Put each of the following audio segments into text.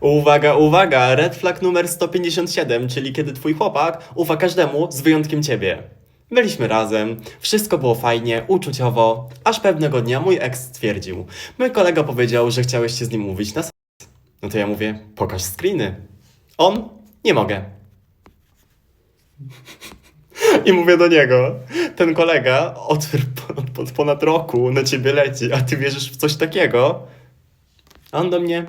Uwaga, uwaga, red flag numer 157, czyli kiedy twój chłopak ufa każdemu z wyjątkiem ciebie. Byliśmy razem, wszystko było fajnie, uczuciowo, aż pewnego dnia mój ex stwierdził. Mój kolega powiedział, że chciałeś się z nim mówić na seks. No to ja mówię, pokaż screeny. On? Nie mogę. I mówię do niego, ten kolega od, od, ponad roku na ciebie leci, a ty wierzysz w coś takiego? A on do mnie,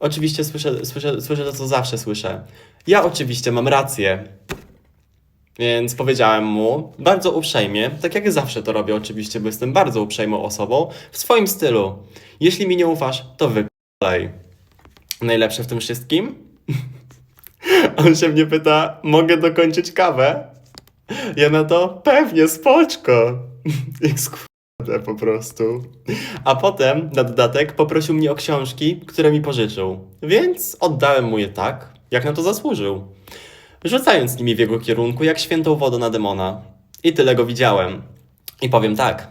oczywiście słyszę, słyszę, słyszę to, co zawsze słyszę. Ja oczywiście mam rację. Więc powiedziałem mu bardzo uprzejmie, tak jak zawsze to robię oczywiście, bo jestem bardzo uprzejmą osobą, w swoim stylu. Jeśli mi nie ufasz, to wypalej. Najlepsze w tym wszystkim? On się mnie pyta, mogę dokończyć kawę? Ja na to, pewnie, spoczko. Jak po prostu. A potem, na dodatek, poprosił mnie o książki, które mi pożyczył. Więc oddałem mu je tak, jak na to zasłużył. Rzucając nimi w jego kierunku, jak świętą wodą na demona. I tyle go widziałem. I powiem tak.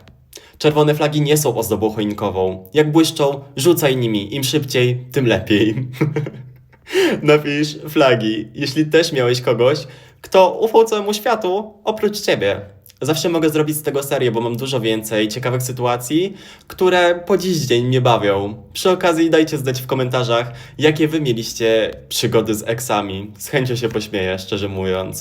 Czerwone flagi nie są ozdobą choinkową. Jak błyszczą, rzucaj nimi. Im szybciej, tym lepiej. Napisz flagi, jeśli też miałeś kogoś, kto ufał całemu światu oprócz ciebie. Zawsze mogę zrobić z tego serię, bo mam dużo więcej ciekawych sytuacji, które po dziś dzień mnie bawią. Przy okazji dajcie znać w komentarzach, jakie wy mieliście przygody z eksami. Z chęcią się pośmieję, szczerze mówiąc.